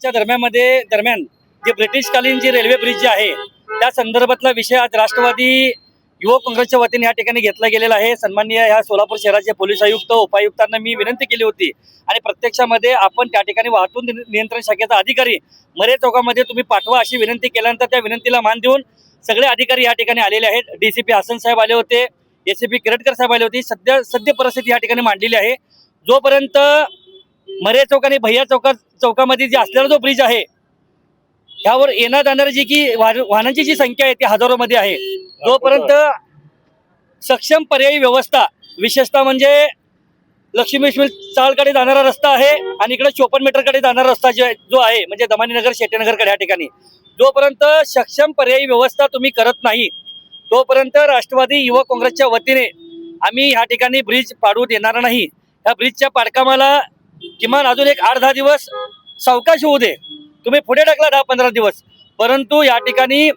च्या दरम्यानमध्ये दरम्यान जे ब्रिटिशकालीन जी रेल्वे ब्रिज जे आहे त्या संदर्भातला विषय आज राष्ट्रवादी युवक काँग्रेसच्या वतीने या ठिकाणी घेतला गेलेला आहे. सन्माननीय ह्या सोलापूर शहराचे पोलीस आयुक्त उपायुक्तांना मी विनंती केली होती. आणि प्रत्यक्षामध्ये आपण त्या ठिकाणी वाहतूक नियंत्रण शाखेचा अधिकारी मरे चौकामध्ये तुम्ही पाठवा अशी विनंती केल्यानंतर त्या विनंतीला मान देऊन सगळे अधिकारी या ठिकाणी आलेले आहेत. डीसीपी हसन साहेब आले होते एसीपी किरटकर साहेब आले होते. सध्या सद्य परिस्थिती या ठिकाणी मांडलेली आहे. जोपर्यंत मरे चौक आणि भैया चौका चौकामध्ये जे असलेला जो ब्रिज आहे ह्यावर येणार जाणारी जी की वाहनांची जी संख्या आहे ती हजारोमध्ये आहे. जोपर्यंत सक्षम पर्यायी व्यवस्था विशेषतः म्हणजे लक्ष्मी चाळकडे जाणारा रस्ता आहे आणि इकडे चोपन्न मीटरकडे जाणारा रस्ता जो आहे जो आहे म्हणजे दमानीनगर शेटेनगरकडे या ठिकाणी. जोपर्यंत सक्षम पर्यायी व्यवस्था तुम्ही करत नाही तोपर्यंत राष्ट्रवादी युवक काँग्रेसच्या वतीने आम्ही ह्या ठिकाणी ब्रिज पाडू देणार नाही. त्या ब्रिजच्या पाडकामाला किमान अजून एक आठ दहा दिवस सावकाश होऊ दे. तुम्ही पुढे टाकला दहा पंधरा दिवस. परंतु या ठिकाणी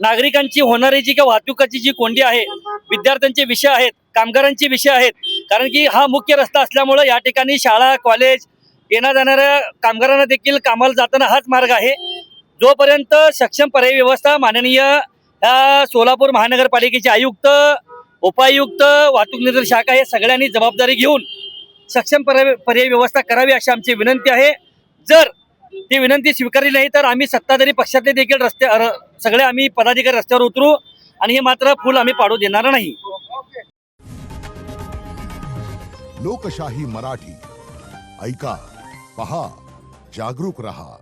नागरिकांची होणारी जी किंवा वाहतुकाची जी कोंडी आहे विद्यार्थ्यांचे विषय आहेत कामगारांचे विषय आहेत कारण की हा मुख्य रस्ता असल्यामुळं या ठिकाणी शाळा कॉलेज येण्या जाणाऱ्या कामगारांना देखील कामाला जाताना हाच मार्ग आहे. जोपर्यंत सक्षम पर्यायी व्यवस्था माननीय ह्या सोलापूर महानगरपालिकेचे आयुक्त उपायुक्त वाहतूक नियंत्रण शाखा हे सगळ्यांनी जबाबदारी घेऊन सक्षम पर्याय पर्यायी व्यवस्था करावी अशी आमची विनंती आहे. जर ती विनंती स्वीकारली नाही तर आम्ही सत्ताधारी पक्षातले देखील रस्ते सगळे आम्ही पदाधिकारी रस्त्यावर उतरू आणि हे मात्र फुल आम्ही पाडू देणार नाही. लोकशाही मराठी. ऐका पहा जागरूक रहा.